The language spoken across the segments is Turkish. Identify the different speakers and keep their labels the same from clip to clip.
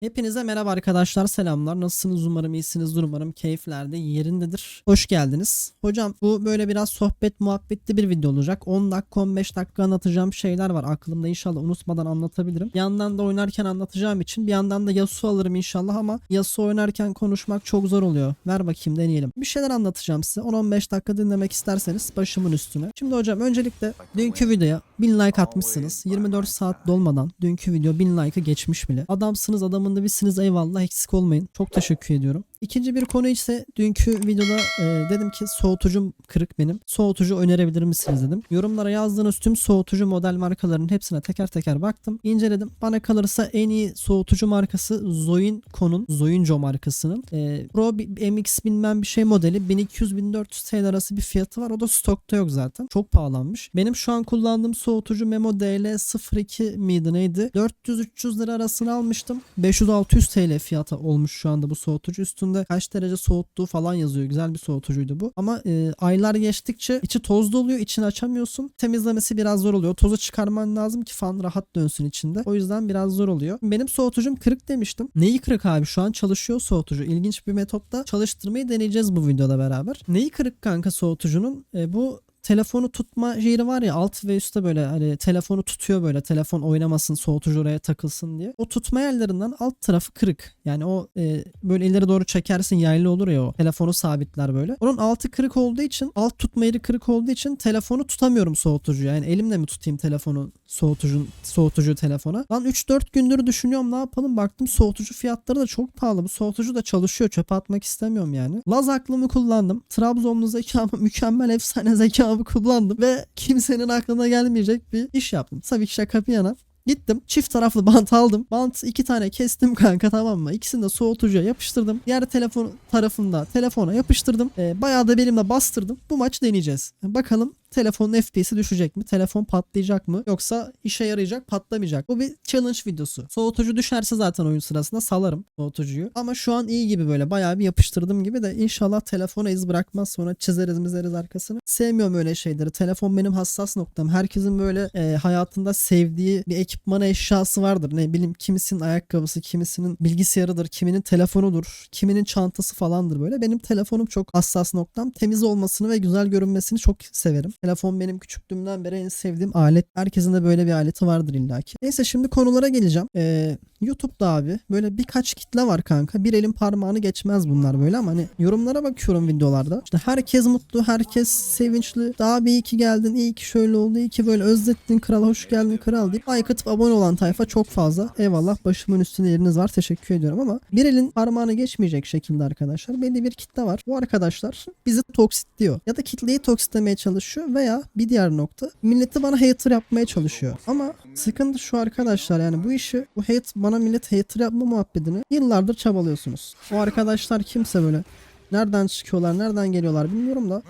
Speaker 1: Hepinize merhaba arkadaşlar selamlar nasılsınız umarım iyisinizdir umarım keyifler de yerindedir. Hoş geldiniz. Hocam bu böyle biraz sohbet muhabbetli bir video olacak. 10 dakika 15 dakika anlatacağım şeyler var aklımda inşallah unutmadan anlatabilirim. Bir yandan da oynarken anlatacağım için bir yandan da Yasuo alırım inşallah ama Yasuo oynarken konuşmak çok zor oluyor. Ver bakayım deneyelim. Bir şeyler anlatacağım size 10-15 dakika dinlemek isterseniz başımın üstüne. Şimdi hocam öncelikle dünkü videoya 1000 like atmışsınız. 24 saat dolmadan dünkü video 1000 like'ı geçmiş bile. Adamsınız adamın da bizsiniz eyvallah eksik olmayın. Çok teşekkür ediyorum. İkinci bir konu ise dünkü videoda e, dedim ki soğutucum kırık benim. Soğutucu önerebilir misiniz dedim. Yorumlara yazdığınız tüm soğutucu model markalarının hepsine teker teker baktım. inceledim. Bana kalırsa en iyi soğutucu markası Zoinco'nun Zoinco markasının e, Pro MX bilmem bir şey modeli 1200-1400 TL arası bir fiyatı var. O da stokta yok zaten. Çok pahalanmış. Benim şu an kullandığım soğutucu Memo DL02 miydi neydi? 400-300 lira arasını almıştım. 500-600 TL fiyata olmuş şu anda bu soğutucu. Üstünde kaç derece soğuttuğu falan yazıyor. Güzel bir soğutucuydu bu. Ama e, aylar geçtikçe içi tozlu oluyor. içini açamıyorsun. Temizlemesi biraz zor oluyor. Tozu çıkarman lazım ki fan rahat dönsün içinde. O yüzden biraz zor oluyor. Benim soğutucum kırık demiştim. Neyi kırık abi? Şu an çalışıyor soğutucu. İlginç bir metotla çalıştırmayı deneyeceğiz bu videoda beraber. Neyi kırık kanka soğutucunun? E, bu telefonu tutma yeri var ya alt ve üstte böyle hani telefonu tutuyor böyle telefon oynamasın soğutucu oraya takılsın diye. O tutma yerlerinden alt tarafı kırık. Yani o e, böyle ileri doğru çekersin yaylı olur ya o telefonu sabitler böyle. Onun altı kırık olduğu için alt tutma yeri kırık olduğu için telefonu tutamıyorum soğutucu. Yani elimle mi tutayım telefonu soğutucu soğutucu telefona. Lan 3-4 gündür düşünüyorum ne yapalım baktım soğutucu fiyatları da çok pahalı. Bu soğutucu da çalışıyor çöpe atmak istemiyorum yani. Laz aklımı kullandım. Trabzonlu zekamı mükemmel efsane zekamı kullandım ve kimsenin aklına gelmeyecek bir iş yaptım. Tabii ki şaka bir yana. Gittim çift taraflı bant aldım. Bant iki tane kestim kanka tamam mı? İkisini de soğutucuya yapıştırdım. Diğer telefon tarafında telefona yapıştırdım. Ee, bayağı da belimle bastırdım. Bu maç deneyeceğiz. Bakalım telefonun FPS'i düşecek mi? Telefon patlayacak mı? Yoksa işe yarayacak patlamayacak. Bu bir challenge videosu. Soğutucu düşerse zaten oyun sırasında salarım soğutucuyu. Ama şu an iyi gibi böyle bayağı bir yapıştırdım gibi de inşallah telefona iz bırakmaz sonra çizeriz mizeriz arkasını. Sevmiyorum öyle şeyleri. Telefon benim hassas noktam. Herkesin böyle e, hayatında sevdiği bir ekipman eşyası vardır. Ne bileyim kimisinin ayakkabısı, kimisinin bilgisayarıdır, kiminin telefonudur, kiminin çantası falandır böyle. Benim telefonum çok hassas noktam. Temiz olmasını ve güzel görünmesini çok severim. Telefon benim küçüklüğümden beri en sevdiğim alet. Herkesin de böyle bir aleti vardır illaki. Neyse şimdi konulara geleceğim. Ee, YouTube'da abi böyle birkaç kitle var kanka. Bir elin parmağını geçmez bunlar böyle ama hani yorumlara bakıyorum videolarda. İşte herkes mutlu, herkes sevinçli. Daha bir iyi ki geldin, iyi ki şöyle oldu, iyi ki böyle özlettin kral, hoş geldin kral deyip like atıp abone olan tayfa çok fazla. Eyvallah başımın üstünde yeriniz var. Teşekkür ediyorum ama bir elin parmağını geçmeyecek şekilde arkadaşlar. Belli bir kitle var. Bu arkadaşlar bizi toksitliyor. Ya da kitleyi toksitlemeye çalışıyor veya bir diğer nokta milleti bana hater yapmaya çalışıyor. Ama sıkıntı şu arkadaşlar yani bu işi bu hate bana millet hater yapma muhabbetini yıllardır çabalıyorsunuz. O arkadaşlar kimse böyle nereden çıkıyorlar nereden geliyorlar bilmiyorum da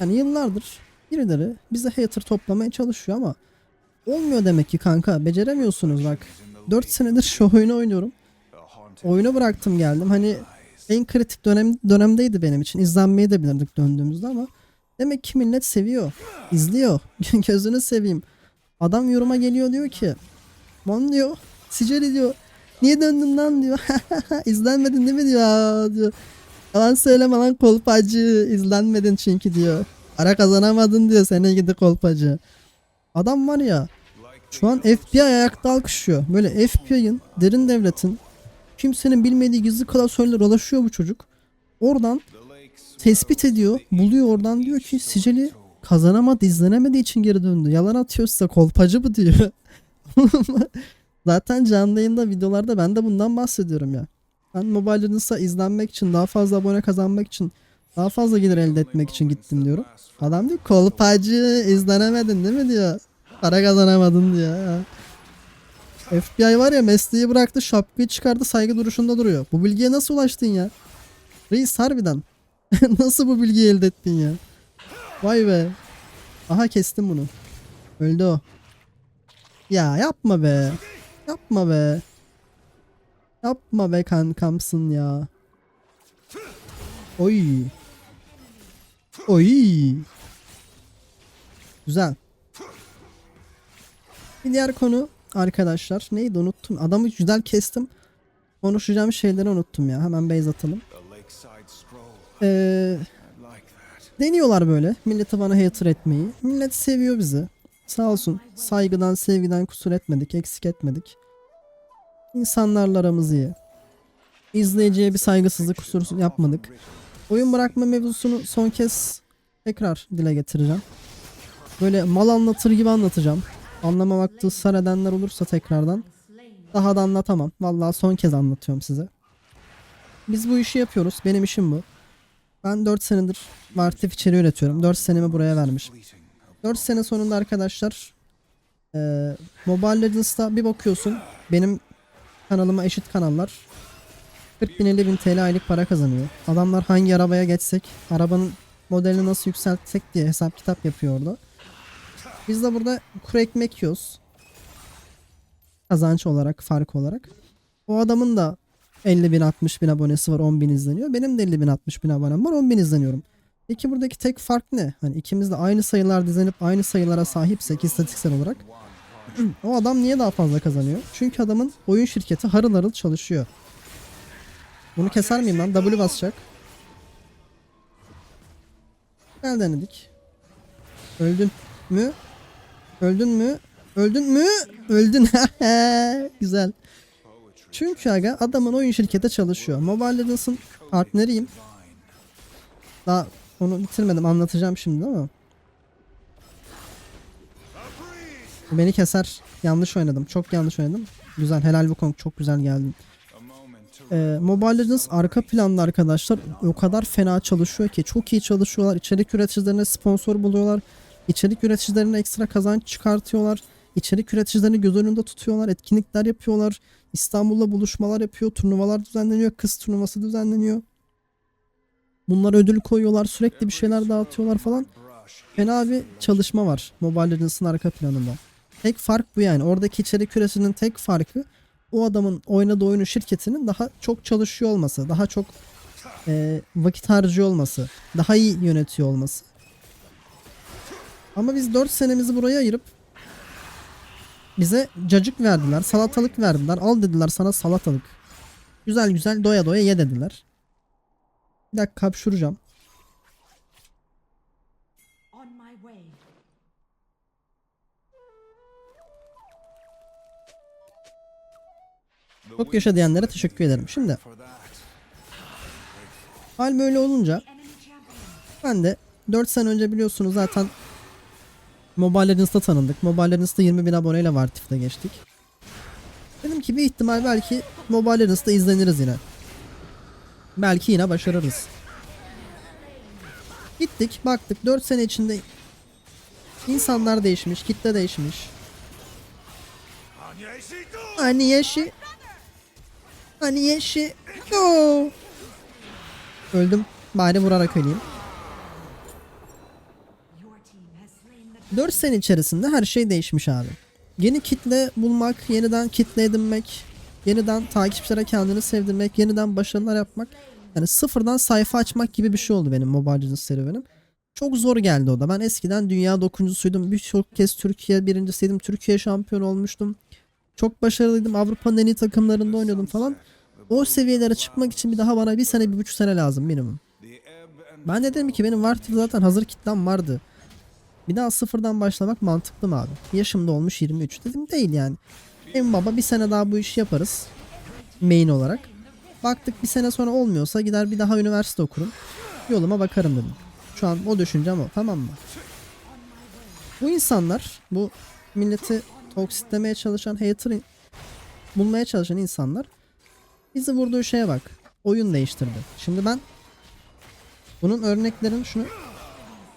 Speaker 1: yani yıllardır birileri bize hater toplamaya çalışıyor ama olmuyor demek ki kanka beceremiyorsunuz bak 4 senedir şu oyunu oynuyorum oyunu bıraktım geldim hani en kritik dönem dönemdeydi benim için izlenmeyi de bilirdik döndüğümüzde ama Demek ki millet seviyor. izliyor. Gözünü seveyim. Adam yoruma geliyor diyor ki. Lan diyor. Siceri diyor. Niye döndün lan diyor. İzlenmedin değil mi diyor. Diyor. Yalan söyleme lan kolpacı. İzlenmedin çünkü diyor. Para kazanamadın diyor sene gidi kolpacı. Adam var ya. Şu an FBI ayakta alkışlıyor. Böyle FBI'ın derin devletin kimsenin bilmediği gizli klasörler ulaşıyor bu çocuk. Oradan tespit ediyor. Buluyor oradan diyor ki Siceli kazanamadı izlenemediği için geri döndü. Yalan atıyor size kolpacı bu diyor. Zaten canlı yayında videolarda ben de bundan bahsediyorum ya. Ben Mobile Legends'a izlenmek için daha fazla abone kazanmak için daha fazla gelir elde etmek için gittim diyorum. Adam diyor kolpacı izlenemedin değil mi diyor. Para kazanamadın diyor. FBI var ya mesleği bıraktı şapkayı çıkardı saygı duruşunda duruyor. Bu bilgiye nasıl ulaştın ya? Reis harbiden. Nasıl bu bilgiyi elde ettin ya? Vay be. Aha kestim bunu. Öldü o. Ya yapma be. Yapma be. Yapma be kankamsın ya. Oy. Oy. Güzel. Bir diğer konu arkadaşlar neydi unuttum. Adamı güzel kestim. Konuşacağım şeyleri unuttum ya. Hemen base atalım. Ee, deniyorlar böyle. Milleti bana hater etmeyi. Millet seviyor bizi. Sağ olsun. Saygıdan, sevgiden kusur etmedik. Eksik etmedik. İnsanlarla aramız iyi. İzleyiciye bir saygısızlık kusur yapmadık. Oyun bırakma mevzusunu son kez tekrar dile getireceğim. Böyle mal anlatır gibi anlatacağım. Anlamamakta ısrar edenler olursa tekrardan daha da anlatamam. Vallahi son kez anlatıyorum size. Biz bu işi yapıyoruz. Benim işim bu. Ben 4 senedir Martif içeriği üretiyorum. 4 senemi buraya vermişim. 4 sene sonunda arkadaşlar eee Mobile Legends'ta bir bakıyorsun benim kanalıma eşit kanallar 40 bin 50 bin TL aylık para kazanıyor. Adamlar hangi arabaya geçsek arabanın modelini nasıl yükseltsek diye hesap kitap yapıyor. Biz de burada kuru ekmek yiyoruz. Kazanç olarak, fark olarak. O adamın da 50 bin 60 bin abonesi var 10 bin izleniyor. Benim de 50 bin 60 bin abonem var 10 bin izleniyorum. Peki buradaki tek fark ne? Hani ikimiz de aynı sayılar dizenip aynı sayılara sahipsek istatistiksel olarak o adam niye daha fazla kazanıyor? Çünkü adamın oyun şirketi harıl harıl çalışıyor. Bunu keser miyim lan? W basacak. Gel denedik. Öldün mü? Öldün mü? Öldün mü? Öldün. Güzel. Çünkü aga adamın oyun şirketi çalışıyor. Mobile Legends'ın partneriyim. Daha onu bitirmedim anlatacağım şimdi ama. Beni keser. Yanlış oynadım. Çok yanlış oynadım. Güzel. Helal Wukong. Çok güzel geldin. Ee, Mobile Legends arka planda arkadaşlar o kadar fena çalışıyor ki çok iyi çalışıyorlar. İçerik üreticilerine sponsor buluyorlar. İçerik üreticilerine ekstra kazanç çıkartıyorlar. İçerik üreticilerini göz önünde tutuyorlar. Etkinlikler yapıyorlar. İstanbul'da buluşmalar yapıyor. Turnuvalar düzenleniyor. Kız turnuvası düzenleniyor. Bunlar ödül koyuyorlar. Sürekli bir şeyler dağıtıyorlar falan. Fena bir çalışma var Mobile Legends'ın arka planında. Tek fark bu yani. Oradaki içerik üreticinin tek farkı o adamın oynadığı oyunun şirketinin daha çok çalışıyor olması, daha çok e, vakit harcıyor olması, daha iyi yönetiyor olması. Ama biz 4 senemizi buraya ayırıp bize cacık verdiler, salatalık verdiler. Al dediler sana salatalık. Güzel güzel doya doya ye dediler. Bir dakika.
Speaker 2: The
Speaker 1: Çok yaşa diyenlere teşekkür ederim. Şimdi hal böyle olunca ben de 4 sene önce biliyorsunuz zaten Mobile Legends'ta tanındık. Mobile Legends'ta 20 bin aboneyle Vartif'te geçtik. Dedim ki bir ihtimal belki Mobile Legends'ta izleniriz yine. Belki yine başarırız. Gittik baktık 4 sene içinde insanlar değişmiş, kitle değişmiş. Hani yeşi Hani yeşi. Öldüm. Bari vurarak öleyim. 4 sene içerisinde her şey değişmiş abi. Yeni kitle bulmak, yeniden kitle edinmek, yeniden takipçilere kendini sevdirmek, yeniden başarılar yapmak. Yani sıfırdan sayfa açmak gibi bir şey oldu benim Mobile Legends serüvenim. Çok zor geldi o da. Ben eskiden dünya dokuncusuydum. Birçok kez Türkiye birincisiydim. Türkiye şampiyon olmuştum. Çok başarılıydım. Avrupa'nın en iyi takımlarında oynuyordum falan. O seviyelere çıkmak için bir daha bana bir sene, bir buçuk sene lazım minimum. Ben de dedim ki benim Vartif zaten hazır kitlem vardı. Bir daha sıfırdan başlamak mantıklı mı abi? Yaşım da olmuş 23. Dedim değil yani. En baba bir sene daha bu işi yaparız. Main olarak. Baktık bir sene sonra olmuyorsa gider bir daha üniversite okurum. Yoluma bakarım dedim. Şu an o düşüncem o tamam mı? Bu insanlar bu milleti toksitlemeye çalışan hater bulmaya çalışan insanlar bizi vurduğu şeye bak. Oyun değiştirdi. Şimdi ben bunun örneklerini şunu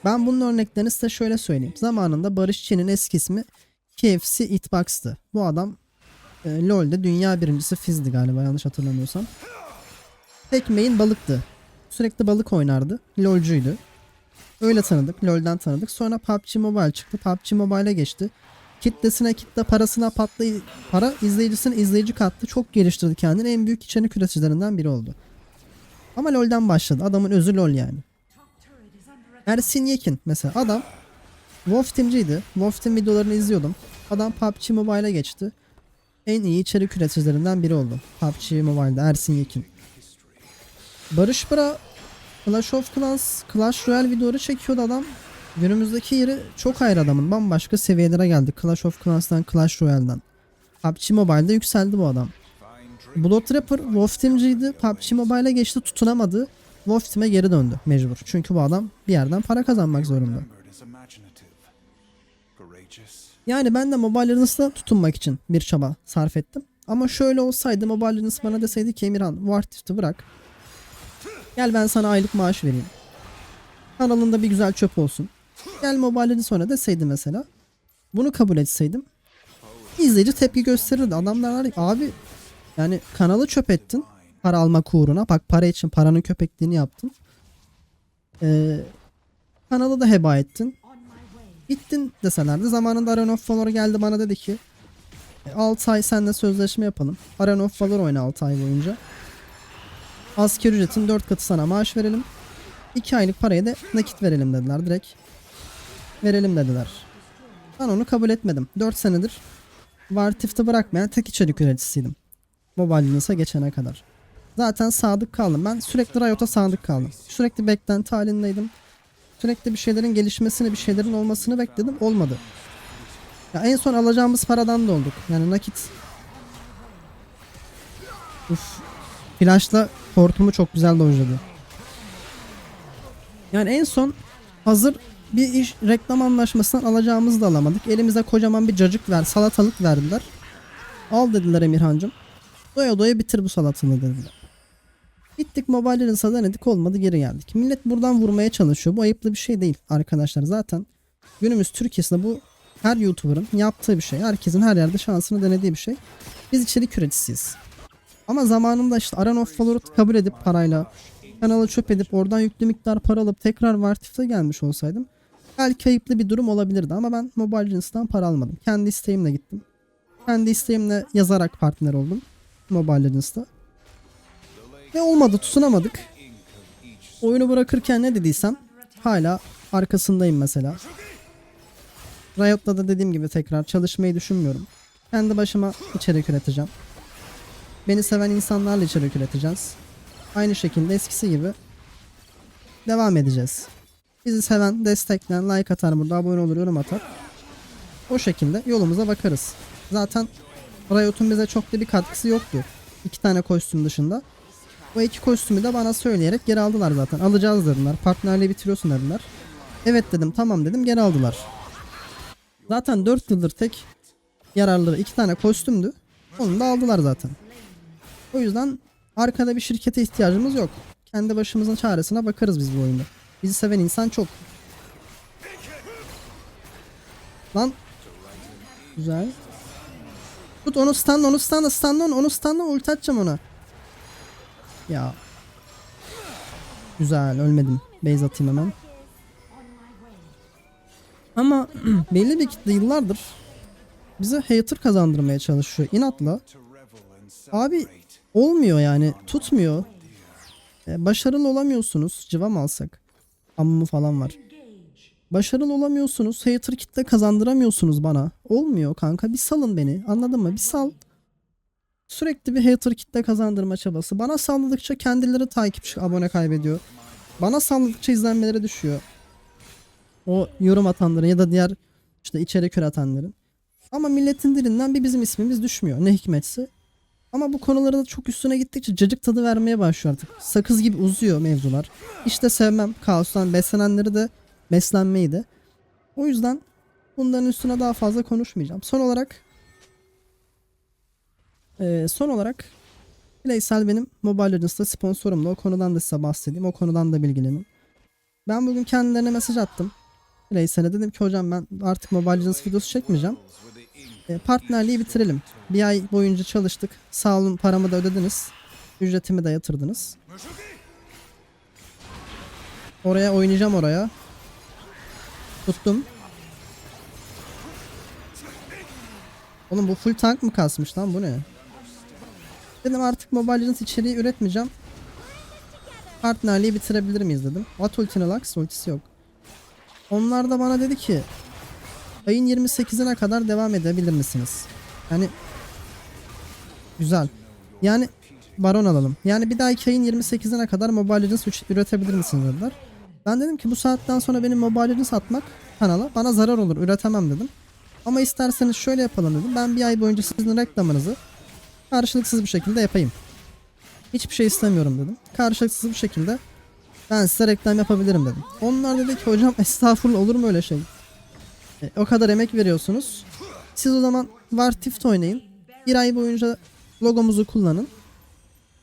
Speaker 1: ben bunun örneklerini size şöyle söyleyeyim. Zamanında Barış Çin'in eski ismi KFC Eatbox'tı. Bu adam e, LoL'de dünya birincisi Fizz'di galiba yanlış hatırlamıyorsam. Tek main balıktı. Sürekli balık oynardı. LoL'cuydu. Öyle tanıdık. LoL'den tanıdık. Sonra PUBG Mobile çıktı. PUBG Mobile'e geçti. Kitlesine kitle parasına patlı para izleyicisine izleyici kattı. Çok geliştirdi kendini. En büyük içerik üreticilerinden biri oldu. Ama LoL'den başladı. Adamın özü LoL yani. Ersin Yekin mesela adam Wolf Team'ciydi. Wolf Team videolarını izliyordum. Adam PUBG Mobile'a geçti. en iyi içerik üreticilerinden biri oldu. PUBG Mobile'da Ersin Yekin. Barış Bıra Clash of Clans, Clash Royale videoları çekiyordu adam. Günümüzdeki yeri çok ayrı adamın. Bambaşka seviyelere geldi. Clash of Clans'tan, Clash Royale'dan. PUBG Mobile'da yükseldi bu adam. Blood Trapper Wolf Team'ciydi. PUBG Mobile'e geçti tutunamadı. Wolf Team'e geri döndü mecbur. Çünkü bu adam bir yerden para kazanmak zorunda. Yani ben de Mobile Legends'da tutunmak için bir çaba sarf ettim. Ama şöyle olsaydı Mobile Legends bana deseydi ki Emirhan War Thief'i bırak. Gel ben sana aylık maaş vereyim. Kanalında bir güzel çöp olsun. Gel Mobile Legends sonra deseydi mesela. Bunu kabul etseydim. izleyici tepki gösterirdi. Adamlar abi yani kanalı çöp ettin. Para almak uğruna. Bak para için paranın köpekliğini yaptın. Ee, kanalı da heba ettin. Gittin deselerdi. Zamanında Arena of Valor geldi bana dedi ki 6 ay seninle sözleşme yapalım. Arena of Valor oyna 6 ay boyunca. Asker ücretin 4 katı sana maaş verelim. 2 aylık parayı da nakit verelim dediler direkt. Verelim dediler. Ben onu kabul etmedim. 4 senedir Vartif'te bırakmayan tek içerik üreticisiydim. Mobile geçene kadar. Zaten sadık kaldım. Ben sürekli Riot'a sadık kaldım. Sürekli beklenti halindeydim. Sürekli bir şeylerin gelişmesini, bir şeylerin olmasını bekledim. Olmadı. Ya en son alacağımız paradan da olduk. Yani nakit. Uf. Flash'la hortumu çok güzel dojladı. Yani en son hazır bir iş reklam anlaşmasından alacağımızı da alamadık. Elimize kocaman bir cacık ver, salatalık verdiler. Al dediler Emirhancım. Doya doya bitir bu salatalığı dediler. Gittik Mobile Legends'a denedik olmadı geri geldik. Millet buradan vurmaya çalışıyor. Bu ayıplı bir şey değil arkadaşlar. Zaten günümüz Türkiye'sinde bu her YouTuber'ın yaptığı bir şey. Herkesin her yerde şansını denediği bir şey. Biz içerik üreticisiyiz. Ama zamanında işte Arena of Valor'u kabul edip parayla kanalı çöp edip oradan yüklü miktar para alıp tekrar Vartif'te gelmiş olsaydım belki ayıplı bir durum olabilirdi ama ben Mobile Legends'tan para almadım. Kendi isteğimle gittim. Kendi isteğimle yazarak partner oldum Mobile Legends'ta. Ve olmadı tutunamadık. Oyunu bırakırken ne dediysem hala arkasındayım mesela. Riot'la da dediğim gibi tekrar çalışmayı düşünmüyorum. Kendi başıma içerik üreteceğim. Beni seven insanlarla içerik üreteceğiz. Aynı şekilde eskisi gibi devam edeceğiz. Bizi seven, destekleyen, like atar burada, abone olur, yorum atar. O şekilde yolumuza bakarız. Zaten Riot'un bize çok da bir katkısı yoktu. İki tane kostüm dışında. O iki kostümü de bana söyleyerek geri aldılar zaten. Alacağız dediler. Partnerliği bitiriyorsun dediler. Evet dedim tamam dedim geri aldılar. Zaten 4 yıldır tek yararları iki tane kostümdü. Onu da aldılar zaten. O yüzden arkada bir şirkete ihtiyacımız yok. Kendi başımızın çaresine bakarız biz bu oyunda. Bizi seven insan çok. Lan. Güzel. Tut onu stun onu stun onu onu stun ulti atacağım ona. Ya. Güzel ölmedim. Base atayım hemen. Ama belli bir kitle yıllardır bize hater kazandırmaya çalışıyor inatla. Abi olmuyor yani tutmuyor. E, başarılı olamıyorsunuz. Civa mı alsak? Ammu falan var. Başarılı olamıyorsunuz. Hater kitle kazandıramıyorsunuz bana. Olmuyor kanka bir salın beni. Anladın mı? Bir sal. Sürekli bir hater kitle kazandırma çabası. Bana salladıkça kendileri takipçi abone kaybediyor. Bana salladıkça izlenmeleri düşüyor. O yorum atanların ya da diğer işte içerik üretenlerin. Ama milletin dilinden bir bizim ismimiz düşmüyor. Ne hikmetse. Ama bu konulara da çok üstüne gittikçe cacık tadı vermeye başlıyor artık. Sakız gibi uzuyor mevzular. İşte sevmem. Kaostan beslenenleri de beslenmeyi de. O yüzden bunların üstüne daha fazla konuşmayacağım. Son olarak eee, son olarak Playsel benim Mobile Legends'ta sponsorumdu. O konudan da size bahsedeyim. O konudan da bilgilenin. Ben bugün kendilerine mesaj attım. Playsel'e dedim ki hocam ben artık Mobile Legends videosu çekmeyeceğim. E, partnerliği bitirelim. Bir ay boyunca çalıştık. Sağ olun paramı da ödediniz. Ücretimi de yatırdınız. Oraya oynayacağım oraya. Tuttum. Oğlum bu full tank mı kasmış lan bu ne? Dedim artık Mobile Legends içeriği üretmeyeceğim. Partnerliği bitirebilir miyiz dedim. At ultini Lux ultisi yok. Onlar da bana dedi ki ayın 28'ine kadar devam edebilir misiniz? Yani Güzel. Yani baron alalım. Yani bir dahaki ayın 28'ine kadar Mobile Legends üretebilir misiniz dediler. Ben dedim ki bu saatten sonra benim Mobile Legends atmak kanala bana zarar olur. Üretemem dedim. Ama isterseniz şöyle yapalım dedim. Ben bir ay boyunca sizin reklamınızı karşılıksız bir şekilde yapayım. Hiçbir şey istemiyorum dedim. Karşılıksız bir şekilde ben size reklam yapabilirim dedim. Onlar dedi ki hocam estağfurullah olur mu öyle şey? E, o kadar emek veriyorsunuz. Siz o zaman War Tift oynayın. Bir ay boyunca logomuzu kullanın.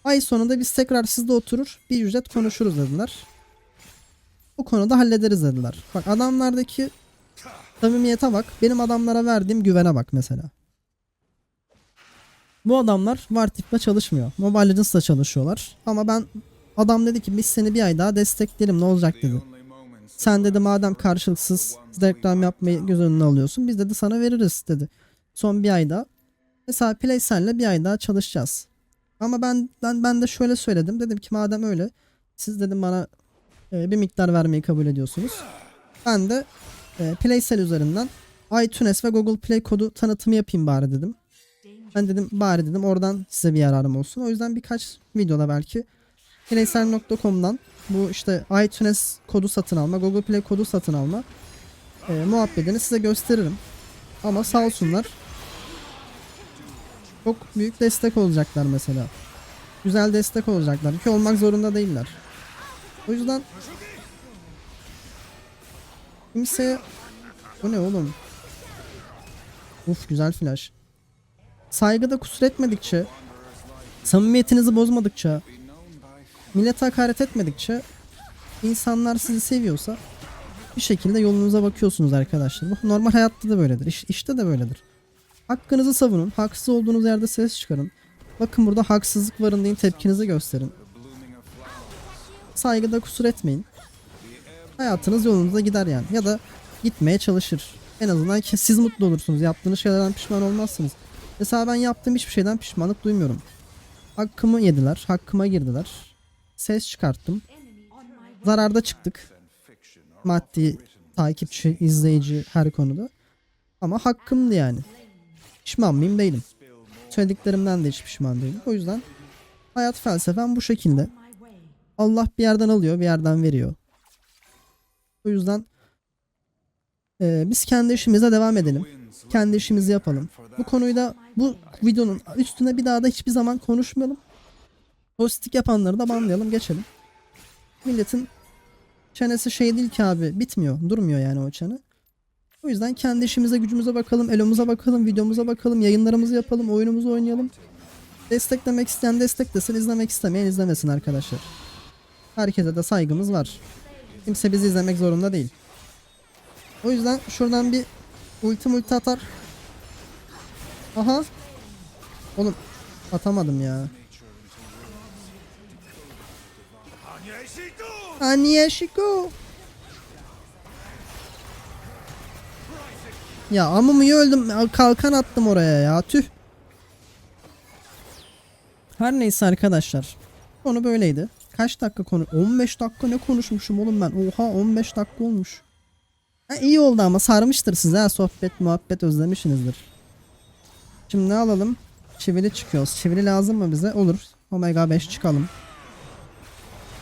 Speaker 1: Ay sonunda biz tekrar sizde oturur bir ücret konuşuruz dediler. Bu konuda hallederiz dediler. Bak adamlardaki samimiyete bak. Benim adamlara verdiğim güvene bak mesela. Bu adamlar War Tift'le çalışmıyor. Mobile Legends'la çalışıyorlar. Ama ben adam dedi ki biz seni bir ay daha destekleyelim ne olacak dedi. Sen dedi madem karşılıksız reklam yapmayı göz önüne alıyorsun biz dedi sana veririz dedi. Son bir ay daha. Mesela Playsel'le bir ay daha çalışacağız. Ama ben ben ben de şöyle söyledim. Dedim ki madem öyle siz dedim bana e, bir miktar vermeyi kabul ediyorsunuz. Ben de e, Playsel üzerinden iTunes ve Google Play kodu tanıtımı yapayım bari dedim. Ben dedim bari dedim oradan size bir yararım olsun. O yüzden birkaç videoda belki Playsel.com'dan bu işte iTunes kodu satın alma, Google Play kodu satın alma e, muhabbetini size gösteririm. Ama sağ olsunlar çok büyük destek olacaklar mesela. Güzel destek olacaklar ki olmak zorunda değiller. O yüzden kimse bu ne oğlum? Uf güzel flash. Saygıda kusur etmedikçe, samimiyetinizi bozmadıkça, millete hakaret etmedikçe insanlar sizi seviyorsa bir şekilde yolunuza bakıyorsunuz arkadaşlar. Bu normal hayatta da böyledir. İş, işte de böyledir. Hakkınızı savunun. Haksız olduğunuz yerde ses çıkarın. Bakın burada haksızlık varın deyin tepkinizi gösterin. Saygıda kusur etmeyin. Hayatınız yolunuza gider yani. Ya da gitmeye çalışır. En azından siz mutlu olursunuz. Yaptığınız şeylerden pişman olmazsınız. Mesela ben yaptığım hiçbir şeyden pişmanlık duymuyorum. Hakkımı yediler. Hakkıma girdiler. Ses çıkarttım. Zararda çıktık. Maddi, takipçi, izleyici her konuda. Ama hakkımdı yani. Pişman mıyım değilim. Söylediklerimden de hiç pişman değilim. O yüzden hayat felsefem bu şekilde. Allah bir yerden alıyor bir yerden veriyor. O yüzden eee, biz kendi işimize devam edelim. Kendi işimizi yapalım. Bu konuyu da bu videonun üstüne bir daha da hiçbir zaman konuşmayalım. Pozitif yapanları da banlayalım geçelim. Milletin çenesi şey değil ki abi bitmiyor durmuyor yani o çene. O yüzden kendi işimize gücümüze bakalım, elomuza bakalım, videomuza bakalım, yayınlarımızı yapalım, oyunumuzu oynayalım. Desteklemek isteyen desteklesin, izlemek istemeyen izlemesin arkadaşlar. Herkese de saygımız var. Kimse bizi izlemek zorunda değil. O yüzden şuradan bir ulti multi atar. Aha. Oğlum atamadım ya. Anyashiko. Ya amımı öldüm. Kalkan attım oraya ya. Tüh. Her neyse arkadaşlar. Konu böyleydi. Kaç dakika konu? 15 dakika ne konuşmuşum oğlum ben? Oha 15 dakika olmuş. Ha, iyi oldu ama sarmıştır size. Sohbet muhabbet özlemişsinizdir. Şimdi ne alalım? Çivili çıkıyoruz. Çivili lazım mı bize? Olur. Omega 5 çıkalım.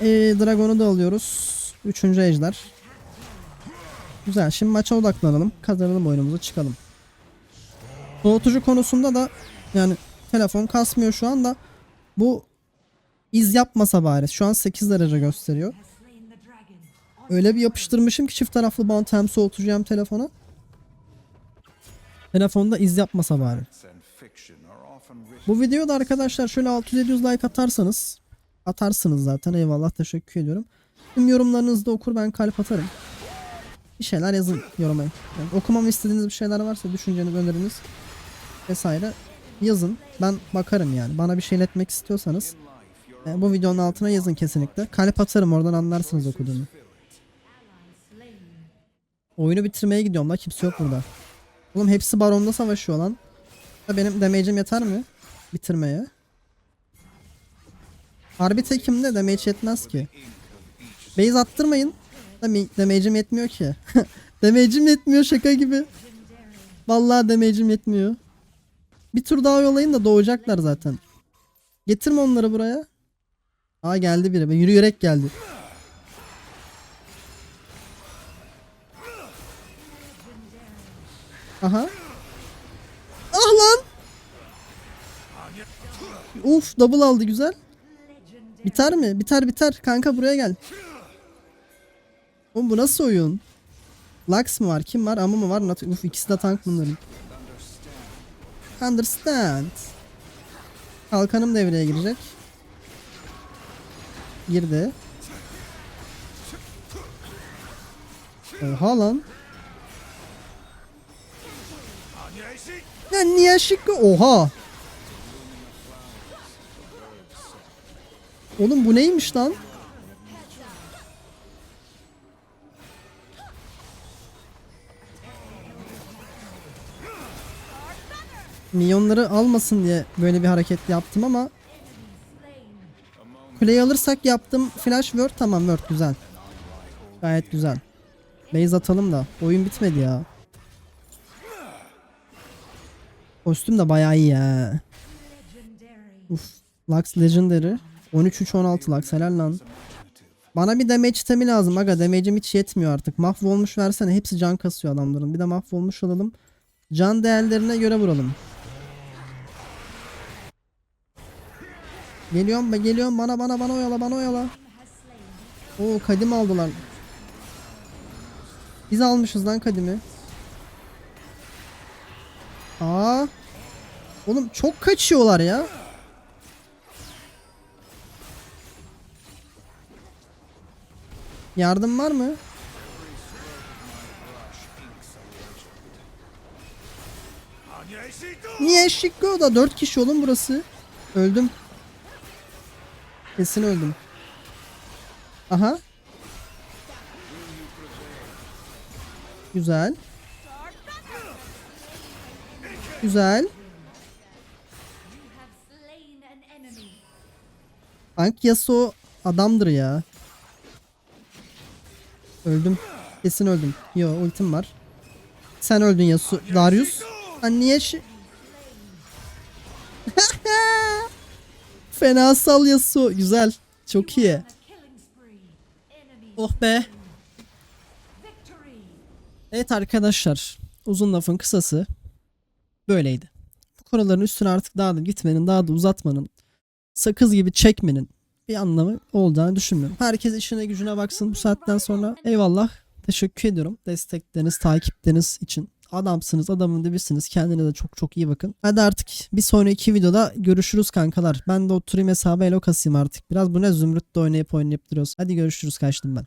Speaker 1: Ee, Dragon'u da alıyoruz. Üçüncü ejder. Güzel. Şimdi maça odaklanalım. Kazanalım oyunumuzu çıkalım. Soğutucu konusunda da yani telefon kasmıyor şu anda. Bu iz yapmasa bari. Şu an 8 derece gösteriyor. Öyle bir yapıştırmışım ki çift taraflı bant hem soğutucu hem telefona. Telefonda iz yapmasa bari. Bu videoda arkadaşlar şöyle 600-700 like atarsanız atarsınız zaten eyvallah teşekkür ediyorum. Tüm yorumlarınızı da okur ben kalp atarım. Bir şeyler yazın yoruma. Yani okumamı istediğiniz bir şeyler varsa düşünceniz, öneriniz vesaire yazın. Ben bakarım yani. Bana bir şey iletmek istiyorsanız e, bu videonun altına yazın kesinlikle. Kalp atarım oradan anlarsınız okuduğumu. Oyunu bitirmeye gidiyorum la kimse yok burada. Oğlum hepsi baronda savaşıyor lan. Benim damage'im yeter mi? Bitirmeye. Harbi tekimde damage yetmez ki. Base attırmayın. Dam- Damage'im yetmiyor ki. damage'im yetmiyor şaka gibi. Vallahi damage'im yetmiyor. Bir tur daha yollayın da doğacaklar zaten. Getirme onları buraya. Aa geldi biri. Be, Yürüyerek geldi. Aha. Ah lan. Uf double aldı güzel. Biter mi? Biter biter. Kanka buraya gel. Oğlum bu nasıl oyun? Lux mı var? Kim var? Ama mı var? Nat- Uf ikisi de tank bunların. Understand. Kalkanım devreye girecek. Girdi. Oha lan. Ya niye şıkkı? Oha. Oğlum bu neymiş lan? Milyonları almasın diye böyle bir hareket yaptım ama Kuleyi alırsak yaptım flash word tamam word güzel. Gayet güzel. Base atalım da oyun bitmedi ya. Kostüm de bayağı iyi ya. Uf. Lux Legendary. 13-3-16 Lux helal lan. Bana bir damage temi lazım aga damage'im hiç yetmiyor artık. Mahvolmuş versene hepsi can kasıyor adamların. Bir de mahvolmuş alalım. Can değerlerine göre vuralım. Geliyorum ben geliyorum bana bana bana oyala bana oyala. Oo kadim aldılar. Biz almışız lan kadimi. Aa. Oğlum çok kaçıyorlar ya. Yardım var mı? Niye Şikko da 4 kişi oğlum burası. Öldüm. Kesin öldüm. Aha. Güzel. Güzel. Tank Yasuo adamdır ya. Öldüm. Kesin öldüm. Yo ultim var. Sen öldün Yasuo. Darius. Lan niye şi... Fena sal Yasuo. Güzel. Çok iyi. Oh be. Evet arkadaşlar. Uzun lafın kısası böyleydi. Bu konuların üstüne artık daha da gitmenin, daha da uzatmanın, sakız gibi çekmenin bir anlamı olacağını düşünmüyorum. Herkes işine gücüne baksın bu saatten sonra. Eyvallah. Teşekkür ediyorum. Destekleriniz, takipleriniz için. Adamsınız, adamın dibisiniz. Kendinize çok çok iyi bakın. Hadi artık bir sonraki videoda görüşürüz kankalar. Ben de oturayım hesabı elo kasayım artık. Biraz bu ne zümrütle oynayıp oynayıp duruyoruz. Hadi görüşürüz kaçtım ben.